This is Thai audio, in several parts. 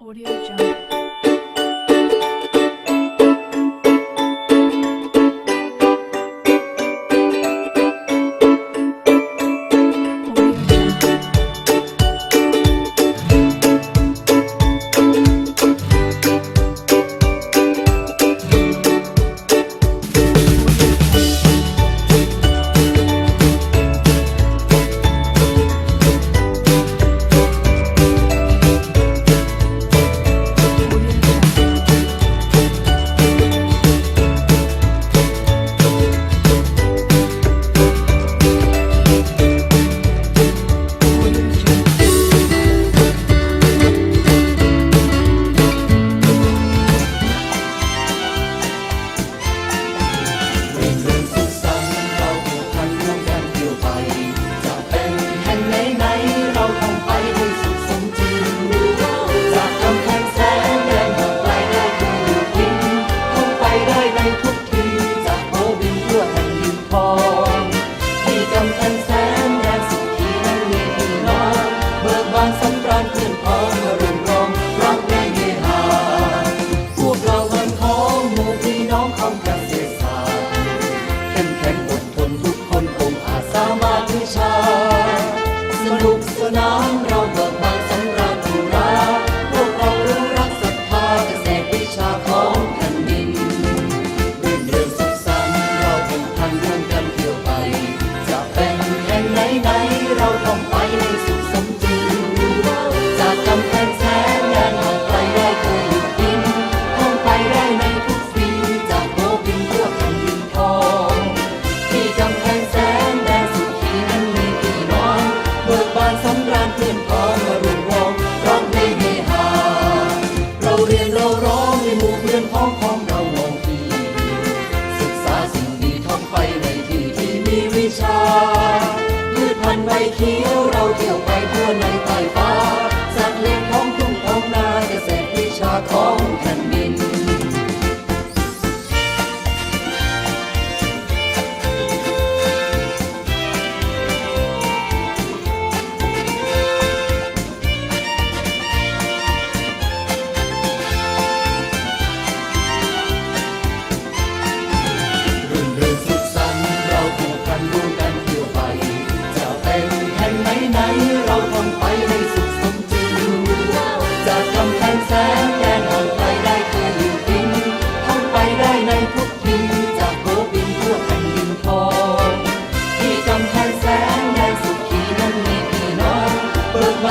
Audio Jump. Don't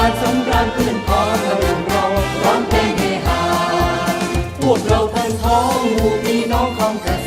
านสงกรานต์ขึ้นพ้องอรุณเราร้องเพลงให้ฮาพวกเราทั้งท้องหมู่พี่น้องของเกษ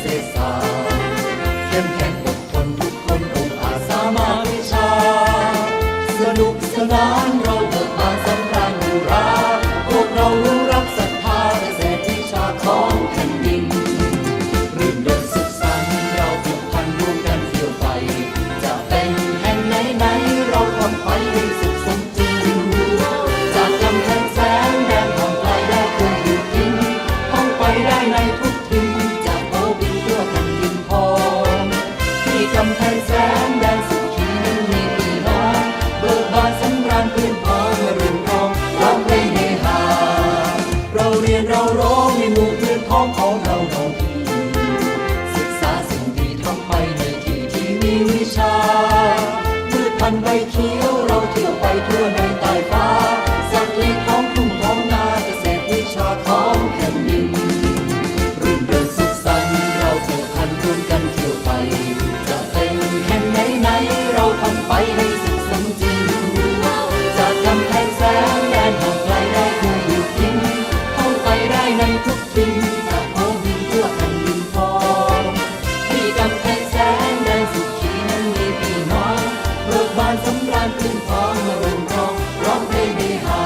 เที่ยวเราเที่ยวไปทั่วในำราญคืนพร้อมมารุมร้องร้องเพลงให้หา